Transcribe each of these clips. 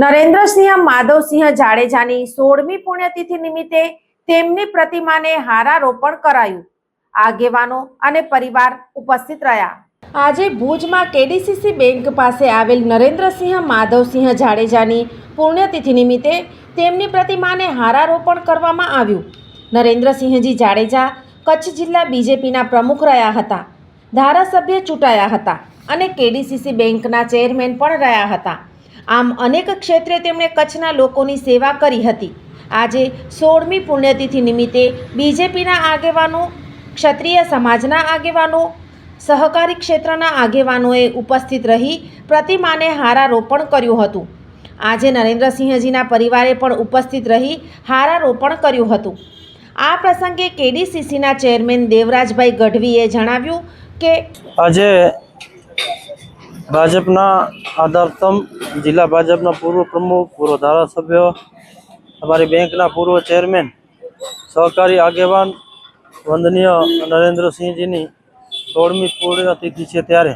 Narendrasinh Madhavsinh જાડેજાની સોળમી પુણ્યતિથિ નિમિત્તે તેમની પ્રતિમાને હારારોપણ કરાયું. આગેવાનો અને પરિવાર ઉપસ્થિત રહ્યા. આજે ભુજમાં કેડીસીસી બેંક પાસે આવેલ નરેન્દ્રસિંહ માધવસિંહ જાડેજાની પુણ્યતિથિ નિમિત્તે તેમની પ્રતિમાને હારારોપણ કરવામાં આવ્યું. નરેન્દ્રસિંહજી જાડેજા કચ્છ જિલ્લા બીજેપીના પ્રમુખ રહ્યા હતા, ધારાસભ્ય ચૂંટાયા હતા અને કેડીસીસી બેંકના ચેરમેન પણ રહ્યા હતા. આમ અનેક ક્ષેત્રે તેમણે કચ્છના લોકોની સેવા કરી હતી. આજે સોળમી પુણ્યતિથિ નિમિત્તે બીજેપીના આગેવાનો, ક્ષત્રિય સમાજના આગેવાનો, સહકારી ક્ષેત્રના આગેવાનોએ ઉપસ્થિત રહી પ્રતિમાને હારારોપણ કર્યું હતું. આજે નરેન્દ્રસિંહજીના પરિવારે પણ ઉપસ્થિત રહી હારારોપણ કર્યું હતું. આ પ્રસંગે કેડીસીસીના ચેરમેન દેવરાજભાઈ ગઢવીએ જણાવ્યું કે આજે ભાજપના આધારતમ, જિલ્લા ભાજપના પૂર્વ પ્રમુખ, પૂર્વ ધારાસભ્ય, અમારી બેંકના પૂર્વ ચેરમેન, સહકારી આગેવાન, વંદનીય નરેન્દ્રસિંહજીની સોળમી પૂર્ણતિથિ છે ત્યારે.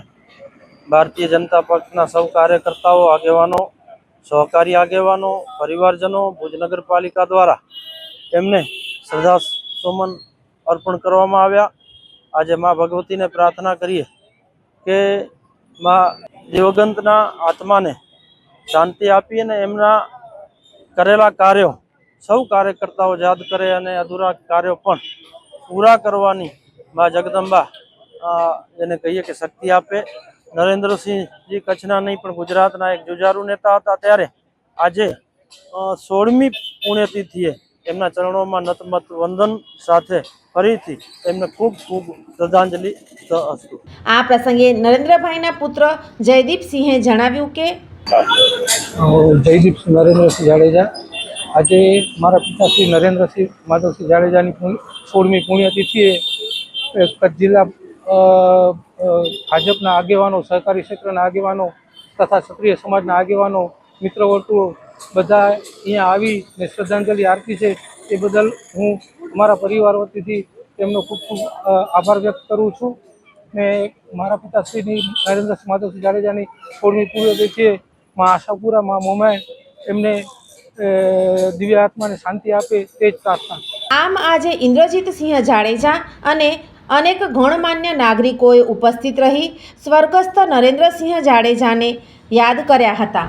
ભારતીય જનતા પક્ષના સૌ કાર્યકર્તાઓ, આગેવાનો, સહકારી આગેવાનો, પરિવારજનો, ભુજ નગરપાલિકા દ્વારા એમને શ્રદ્ધા સુમન અર્પણ કરવામાં આવ્યા. આજે મા ભગવતીને પ્રાર્થના કરીએ કે માં દિવગંતના આત્માને શાંતિ આપી અને એમના કરેલા કાર્યો, સૌ કાર્યકર્તાઓ યાદ કરે અને અધૂરા કાર્યો પણ પૂરા કરવાની મા જગદંબા જેને કહીએ કે શક્તિ આપે. નરેન્દ્રસિંહજી કચ્છના નહીં, પણ ગુજરાતના એક જુજારુ નેતા હતા ત્યારે આજે સોળમી પુણ્યતિથિએ એમના ચરણોમાં નતમત વંદન સાથે ફરીથી એમને ખૂબ ખૂબ શ્રદ્ધાંજલિ અસ્તુ. આ પ્રસંગે નરેન્દ્રભાઈના પુત્ર જયદીપસિંહે જણાવ્યું કે જયદીપસિંહ નરેન્દ્રસિંહ જાડેજા. આજે મારા પિતાશ્રી નરેન્દ્રસિંહ માધવસિંહ જાડેજાની સોળમી પુણ્યતિથિએ એ કચ્છ જિલ્લા ભાજપના આગેવાનો સહકારી ક્ષેત્રના આગેવાનો તથા ક્ષત્રિય સમાજના આગેવાનો મિત્ર વર્તુળો બધા અહીંયા આવી ને શ્રદ્ધાંજલિ આરતી છે, એ બદલ હું મારા પરિવાર વતીથી તેમનો ખૂબ ખૂબ આભાર વ્યક્ત કરું છું. ને મારા પિતાશ્રીની નરેન્દ્ર માધવસિંહ જાડેજાની સોળમી પુણ્યતિથિએ માં આશાપુરા, માં મોમાય એમને દિવ્ય આત્માને શાંતિ આપે તે જ પ્રાર્થના. આમ આજે ઇન્દ્રજીતસિંહ જાડેજા અને અનેક ગણમાન્ય નાગરિકોએ ઉપસ્થિત રહી સ્વર્ગસ્થ નરેન્દ્રસિંહ જાડેજાને યાદ કર્યા હતા.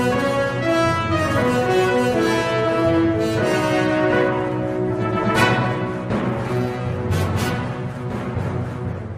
thank you